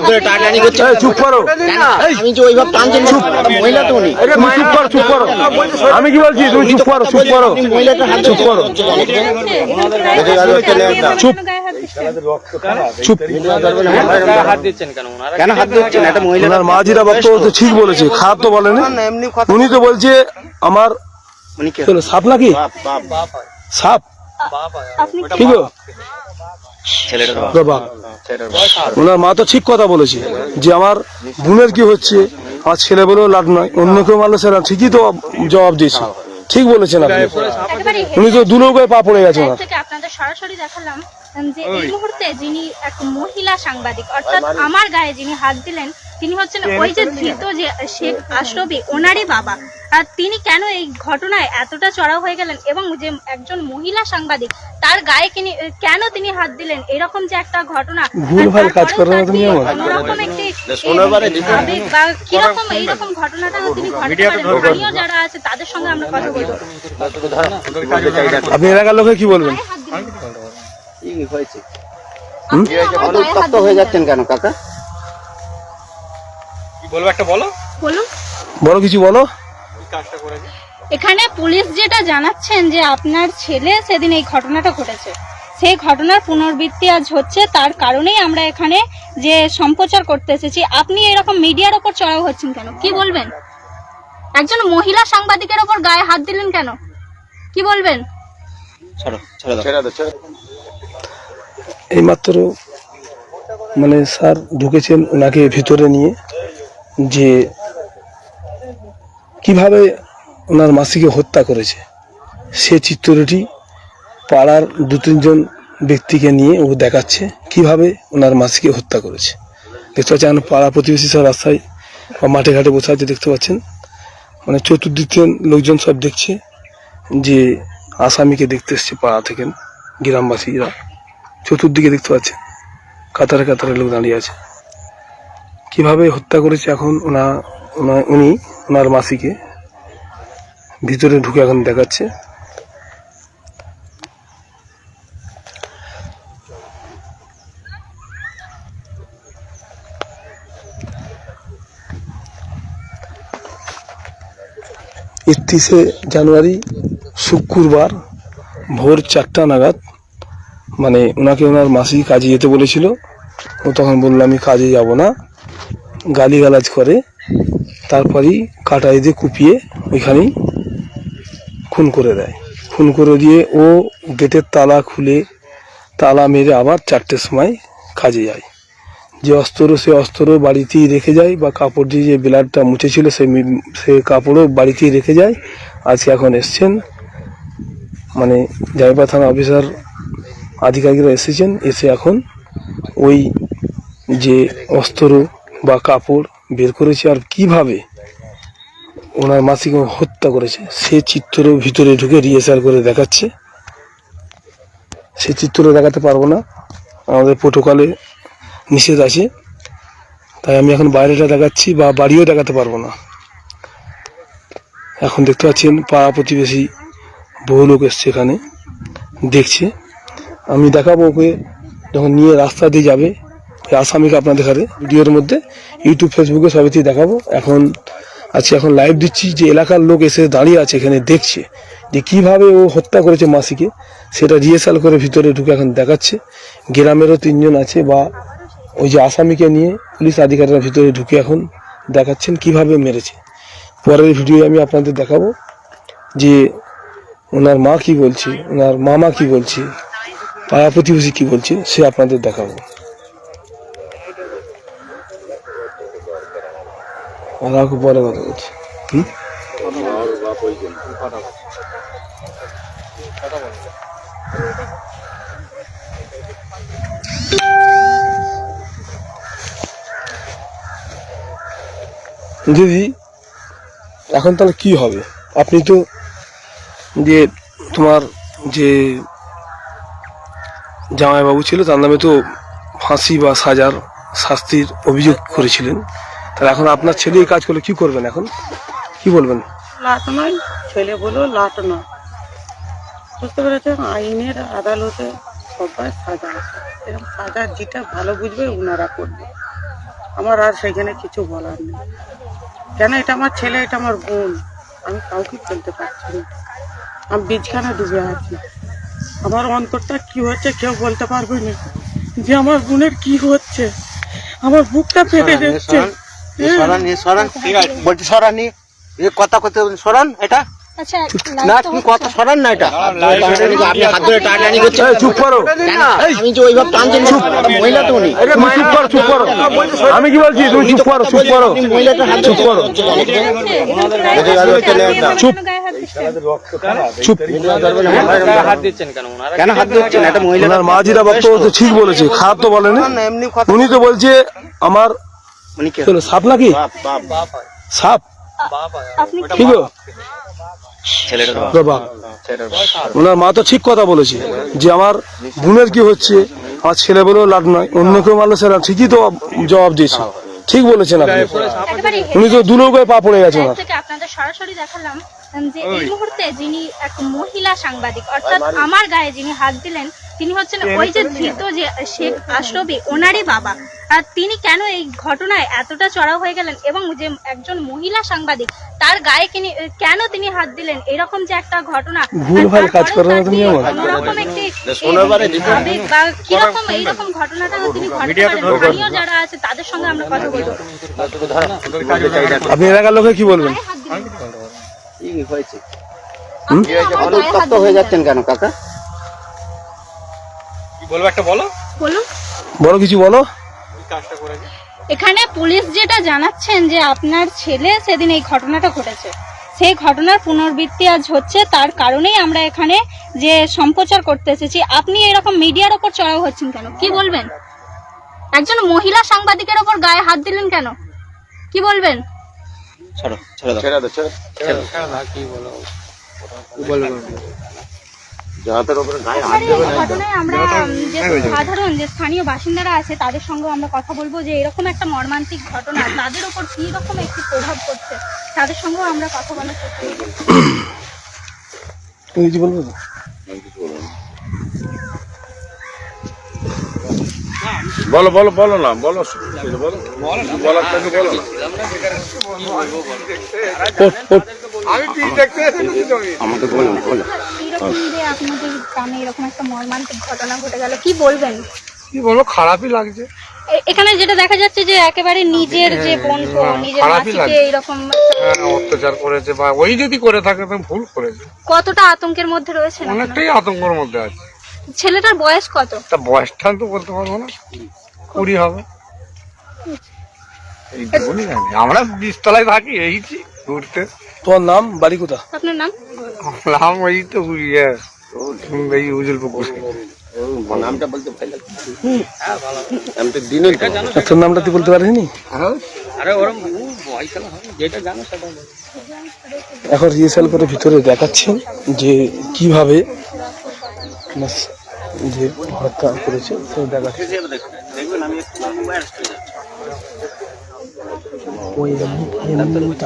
হাত ধরে টানাটানি করছে। চুপ করো। আমি যে ওইভাবে টানছেন একটা মহিলা তো উনি। চুপ করো চুপ করো। আমি কি বলছি? তুমি চুপ করো চুপ করো। হাত চুপ করো। চুপ। চুপ। কেন হাত ধরছেন একটা মহিলা ওনার বক্তব্য তো ঠিক বলেছে খারাপ তো বলেনি। উনি তো বলছে আমার সাপ নাকি? সাপ? কি ওনার মা তো ঠিক কথা বলেছে যে আমার বোনের কি হচ্ছে? আমার ছেলে বলেও লাভ নয় অন্য কেউ মারলে সেটা ঠিকই তো জবাব দিয়েছে। ঠিক বলেছেন আপনি। উনি তো দু নৌকায় পা পড়ে গেছে ওনার। আপনাদের সরাসরি দেখালাম যে এই মুহূর্তে যিনি এক মহিলা সাংবাদিক অর্থাৎ আমার গায়ে যিনি হাত দিলেন তিনি হচ্ছেন ওই যে ধৃত যে শেখ আশরফি ওনারই বাবা। আর তিনি কেন এই ঘটনায় এতটা চড়াও হয়ে গেলেন এবং যে একজন মহিলা সাংবাদিক তার গায়ে কিনি কেন তিনি হাত দিলেন? এরকম যে একটা ঘটনা। ভুলভাল কাজ করো না তুমি আমার। কোনোরকম একটি আবেগ বা কীরকম এইরকম ঘটনাটা তিনি ঘটাতে পারেন। যারা আছে তাদের সঙ্গে আমরা কথা বলব। আপনি এলাকার লোকে কি বলবেন? হয়ে যাচ্ছেন কেন কাকা? বলুন। বলো কিছু বলো। এখানে পুলিশ যেটা জানাচ্ছেন যে আপনার ছেলে সেদিন এই ঘটনাটা ঘটেছে। সেই ঘটনার পুনরাবৃত্তি আজ হচ্ছে তার কারণেই আমরা এখানে যে সম্প্রচার করতে এসেছি। আপনি এরকম মিডিয়ার ওপর চড়াও হচ্ছেন কেন? কি বলবেন? একজন মহিলা সাংবাদিকের ওপর গায়ে হাত দিলেন কেন? কি বলবেন? এইমাত্র মানে স্যার ঢুকেছেন ওনাকে ভিতরে নিয়ে যে কীভাবে ওনার মাসিকে হত্যা করেছে? সে চিত্রটি পাড়ার দু তিনজন ব্যক্তিকে নিয়ে ও দেখাচ্ছে কীভাবে ওনার মাসিকে হত্যা করেছে। দেখতে পাচ্ছেন পাড়া প্রতিবেশী সব রাস্তায় বা মাঠে ঘাটে বসে আছে দেখতে পাচ্ছেন। মানে চতুর্দিক লোকজন সব দেখছে যে আসামিকে দেখতে এসছে পাড়া থেকে গ্রামবাসীরা। চতুর্দিকে দেখতে পাচ্ছেন কাতারে কাতারে লোক দাঁড়িয়ে আছে। কীভাবে হত্যা করেছে এখন ওনা- উনি ওনার মাসিকে ভিতরে ঢুকে এখন দেখাচ্ছে। একত্রিশে জানুয়ারি, শুক্রবার ভোর চারটা নাগাদ মানে ওনাকে ওনার মাসি কাজে যেতে বলেছিল। ও তখন বলল, আমি কাজে যাব না। গালিগালাজ করে তারপরেই কাটাই দিয়ে কুপিয়ে ওইখানেই খুন করে দেয়। খুন করে দিয়ে ও গেটের তালা খুলে তালা মেরে আবার চারটের সময় কাজে যায়। যে অস্ত্র সে অস্ত্র বাড়িতেই রেখে যায় বা কাপড় দিয়ে যে ব্লাডটা মুছেছিল সে সে কাপড়ও বাড়িতেই রেখে যায়। আজকে এখন এসছেন মানে জাইবা থানা অফিসার আধিকারিকরা এসেছেন, এসে এখন ওই যে অস্ত্র বা কাপড় বের করেছে আর কীভাবে ওনার মাসিকে হত্যা করেছে, সে চিত্র ভিতরে ঢুকে রিহার্সাল করে দেখাচ্ছে। সে চিত্র দেখাতে পারব না, আমাদের প্রোটোকলে নিষেধ আছে। তাই আমি এখন বাইরেটা দেখাচ্ছি বা বাড়িও দেখাতে পারব না। এখন দেখতে পাচ্ছেন পাড়া প্রতিবেশী বহু লোক এসছে এখানে, দেখছে। আমি দেখাবো ওকে, যখন নিয়ে রাস্তা দিয়ে যাবে আসামিকে আপনাদের দেখারে ভিডিওর মধ্যে ইউটিউব ফেসবুকে সবেতেই দেখাবো। এখন আজকে এখন লাইভ দিচ্ছি যে এলাকার লোক এসে দাঁড়িয়ে আছে এখানে, দেখছে যে কীভাবে ও হত্যা করেছে মাসিকে। সেটা রিহার্সাল করে ভিতরে ঢুকে এখন দেখাচ্ছে। গ্রামেরও তিনজন আছে বা ওই যে আসামিকে নিয়ে পুলিশ আধিকারিকরা ভিতরে ঢুকে এখন দেখাচ্ছেন কীভাবে মেরেছে। পরের ভিডিও আমি আপনাদের দেখাবো যে ওনার মা কি বলছে, ওনার মামা কি বলছে, পাড়া প্রতিবেশী কি বলছে, সে আপনাদের দেখাবো। পরে কথা হুম? দিদি, এখন তাহলে কি হবে? আপনি তো যে তোমার যে জামাইবাবু ছিল, তার নামে তো ফাঁসি বা সাজার শাস্তির অভিযোগ করেছিলেন। তাহলে এখন আপনার ছেলে এই কাজ করলে কি করবেন এখন? কি বলবেন? লাট নয় ছেলে বলো লাট নয়। বুঝতে পেরেছেন? আইনের আদালতে সবাই সাজা আছে। এরকম সাজা যেটা ভালো বুঝবে ওনারা করবে। আমার আর সেখানে কিছু বলার নেই। কেন এটা আমার ছেলে এটা আমার বোন? আমি কাউকে ফেলতে পারছি না। আমি বীজখানে ডুবে আছি। আমার অন্তরটা কি হচ্ছে কেউ বলতে পারবে না। যে আমার বোনের কি হচ্ছে? আমার বুকটা ফেটে যাচ্ছে। সরান সরান বলছি সরান নিয়ে এ কথা সরান এটা আচ্ছা না তুমি। কথা সরান না এটা আপনি হাত ধরে টানাটানি করছেন এই, চুপ করো আমি যে ওইভাবে টানছেন মহিলা তো উনি তুমি চুপ করো চুপ করো আমি কি বলছি তুমি চুপ করো চুপ করো হাত চুপ করো চুপ চুপ কেন হাত ধরছেন একটা মহিলা ওনার মা যেটা বক্তব্য ঠিক বলেছে খারাপ তো বলেনি না এমনি কথা উনি তো বলছে আমার চলো, সাপ নাকি? বাপ বাপ। সাপ? ঠিক ওনার মা তো ঠিক কথা বলেছে যে আমার বোনের কি হচ্ছে? আমার ছেলে বলেও লাভ নয় অন্য কেউ মারলে সেটা ঠিকই তো জবাব দিয়েছে। ঠিক বলেছেন আপনি। উনি তো দু নৌকায় পা পড়ে গেছে ওনার। সরাসরি দেখালাম যে এই মুহূর্তে যিনি এক মহিলা সাংবাদিক অর্থাৎ আমার গায়ে যিনি হাত দিলেন তিনি হচ্ছেন ওই যে ধৃত যে শেখ আশরফি ওনারই বাবা। আর তিনি কেন এই ঘটনায় এতটা চড়াও হয়ে গেলেন এবং যে একজন মহিলা সাংবাদিক তার গায়ে কিনি কেন তিনি হাত দিলেন? এরকম যে একটা ঘটনা। কোনোরকম একটি আবেগ বা কীরকম এইরকম ঘটনাটা তিনি ঘটাতে পারেন স্থানীয় যারা আছে তাদের সঙ্গে আমরা কথা বলব। আপনি এলাকার লোকে কি বলবেন? হয়ে যাচ্ছেন কেন কাকা? বলুন। বড় কিছু বলো। এখানে পুলিশ যেটা জানাচ্ছেন যে আপনার ছেলে সেদিন এই ঘটনাটা ঘটেছে। সেই ঘটনার পুনরাবৃত্তি আজ হচ্ছে তার কারণেই আমরা এখানে যে সম্প্রচার করতে এসেছি। আপনি এরকম মিডিয়ার ওপর চড়াও হচ্ছেন কেন? কি বলবেন? একজন মহিলা সাংবাদিকের ওপর গায়ে হাত দিলেন কেন? কি বলবেন? ছাড়ো ছেড়ে দাও। ছেড়ে দাও ছেড়ে এবারে এই ঘটনায় আমরা যে সাধারণ যে স্থানীয় বাসিন্দারা আছে তাদের সঙ্গে আমরা কথা বলব যে এরকম একটা মর্মান্তিক ঘটনা তাদের ওপর কি রকম একটি প্রভাব পড়ছে তাদের সঙ্গেও আমরা কথা বলার চেষ্টা করব? বলো বলো বলো না বলো বলো। বলার বলো না ওঠ, ওঠ। আমাকে বলুন বলুন এরকম যে আপনাদের গ্রামে এরকম একটা মর্মান্তিক ঘটনা ঘটে গেল কি বলবেন? কি বলো খারাপই লাগছে। এখানে যেটা দেখা যাচ্ছে যে একেবারে নিজের যে বন্ধু নিজের খারাপই মাসিকে এরকম হ্যাঁ, অত্যাচার করেছে বা ওই যদি করে থাকে তো ভুল করেছে। কতটা আতঙ্কের মধ্যে রয়েছে অনেকটাই আতঙ্কের মধ্যে আছে। ছেলেটার বয়স কত? তা বয়সটা তো বলতে পারব না। কুড়ি হবে। জানি আমরা বিস্তলায় থাকি এই যে ঘুরতে? তোমার নাম বাড়ি কোথা আপনার নাম? নাম ওই তো এই উজুল পুকুর নামটা বলতে ভয় লাগছে আমি তো দিনই তো। ডাক্তার নামটা তুই বলতে পারিনি আরে ওরম হয়? যেটা জানো সেটা এখন রিহার্সাল করে ভিতরে দেখাচ্ছেন যে কীভাবে যে হত্যা করেছে তো দেখাচ্ছে। দেখবেন আমি একটু অ্যারেস্ট হয়ে